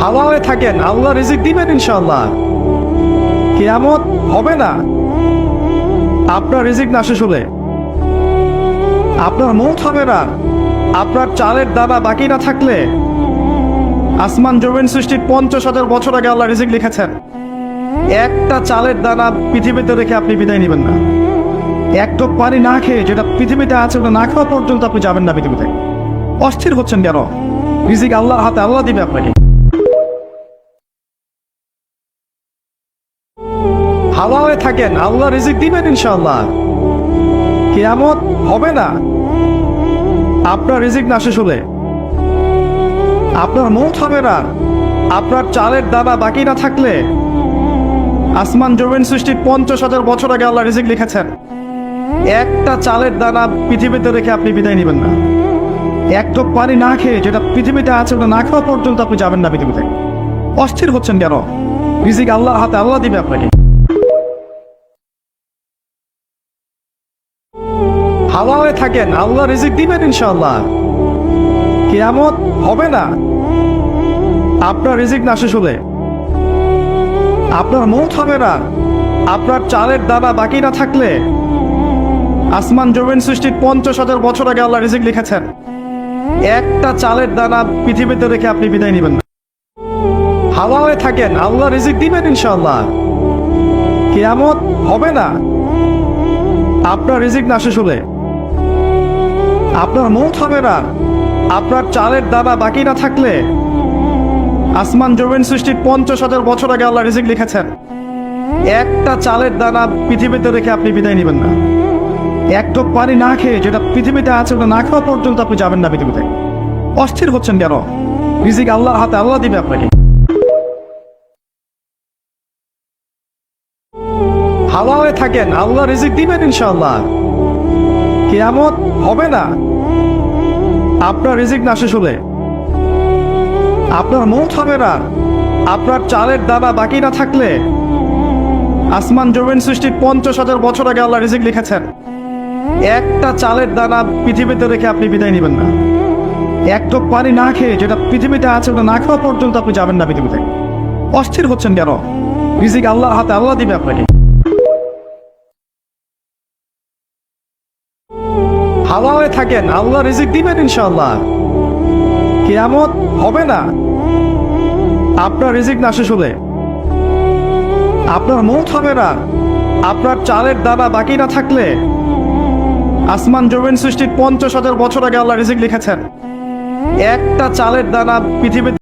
হাওয়া হয়ে থাকেন, আল্লাহ রিজিক দিবেন ইনশাআল্লাহ। কিয়ামত হবে না। আপনার রিজিক না শেষ হলে। আপনার মৌত হবে না। আপনার চালের দানা বাকি না থাকলে। আসমান জমিন সৃষ্টির পঞ্চাশ হাজার বছর আগে আল্লাহ রিজিক লিখেছেন। একটা চালের দানা পৃথিবীতে রেখে আপনি বিদায় নেবেন না। এক টুক পানি না খেয়ে যেটা পৃথিবীতে আছে ওটা না খাওয়া পর্যন্ত আপনি যাবেন না পৃথিবীতে। অস্থির হচ্ছেন কেন? রিজিক আল্লাহর হাতে আল্লাহ দিবে আপনাকে। হাওয়া হয়ে থাকেন, আল্লাহ রিজিক দিবেন ইনশাআল্লাহ। কিয়ামত হবে না। আপনার রিজিক না শেষ হলে। আপনার মৌত হবে না। আপনার চালের দানা বাকি না থাকলে। আসমান জমিন সৃষ্টির পঞ্চাশ হাজার বছর আগে আল্লাহ রিজিক লিখেছেন। একটা চালের দানা পৃথিবীতে রেখে আপনি বিদায় নেবেন না। এক টুক পানি না খেয়ে যেটা পৃথিবীতে আছে ওটা না খাওয়া পর্যন্ত আপনি যাবেন না পৃথিবীতে। অস্থির হচ্ছেন কেন? রিজিক আল্লাহর হাতে আল্লাহ দিবে আপনাকে। হাওয়া হয়ে থাকেন, আল্লাহ রিজিক দিবেন ইনশাল্লাহ কেয়ামত হবে না। আপনার রিজিক না শেষ হলে। আপনার মৌত হবে না। আপনার চালের দানা বাকি না থাকলে। আসমান জমিন সৃষ্টির পঞ্চাশ হাজার বছর আগে আল্লাহ রিজিক লিখেছেন। একটা চালের দানা পৃথিবীতে রেখে আপনি বিদায় নেবেন না। হাওয়া হয়ে থাকেন, আল্লাহ রিজিক দিবেন ইনশাল্লাহ কেয়ামত হবে না। আপনার রিজিক না শেষ হলে। আপনার মৌত হবে না। আপনার চালের দানা বাকি না থাকলে আসমান জমিন সৃষ্টির পঞ্চাশ হাজার বছর আগে আল্লাহ রিজিক লিখেছেন। একটা চালের দানা পৃথিবীতে রেখে আপনি বিদায় নেবেন না। এক টুক পানি না খেয়ে যেটা পৃথিবীতে আছে ওটা না খাওয়া পর্যন্ত আপনি যাবেন না পৃথিবীতে। অস্থির হচ্ছেন কেন? রিজিক আল্লাহর হাতে আল্লাহ দিবে আপনাকে। হয়ে থাকেন, আল্লাহ রিজিক দিবেন ইনশাআল্লাহ। কিয়ামত হবে না। আপনার রিজিক না শেষ হলে। আপনার মৌত হবে না। আপনার চালের দানা বাকি না থাকলে। আসমান জমিন সৃষ্টির পঞ্চাশ হাজার বছর আগে আল্লাহ রিজিক লিখেছেন। একটা চালের দানা পৃথিবীতে রেখে আপনি বিদায় নেবেন না। এক টুক পানি না খেয়ে যেটা পৃথিবীতে আছে ওটা না খাওয়া পর্যন্ত আপনি যাবেন না পৃথিবীতে। অস্থির হচ্ছেন কেন? রিজিক আল্লাহর হাতে আল্লাহ দিবে আপনাকে। হাওয়া হয়ে থাকেন আল্লাহ রিজিক দিবেন ইনশাল্লাহ কেয়ামত হবে না। আপনার রিজিক না শেষ হলে। আপনার মত হবে না। আপনার চালের দাবা বাকি না থাকলে। আসমান জমিন সৃষ্টির পঞ্চাশ হাজার বছর আগে আল্লাহ রিজিক লিখেছেন। একটা চালের দানা পৃথিবীতে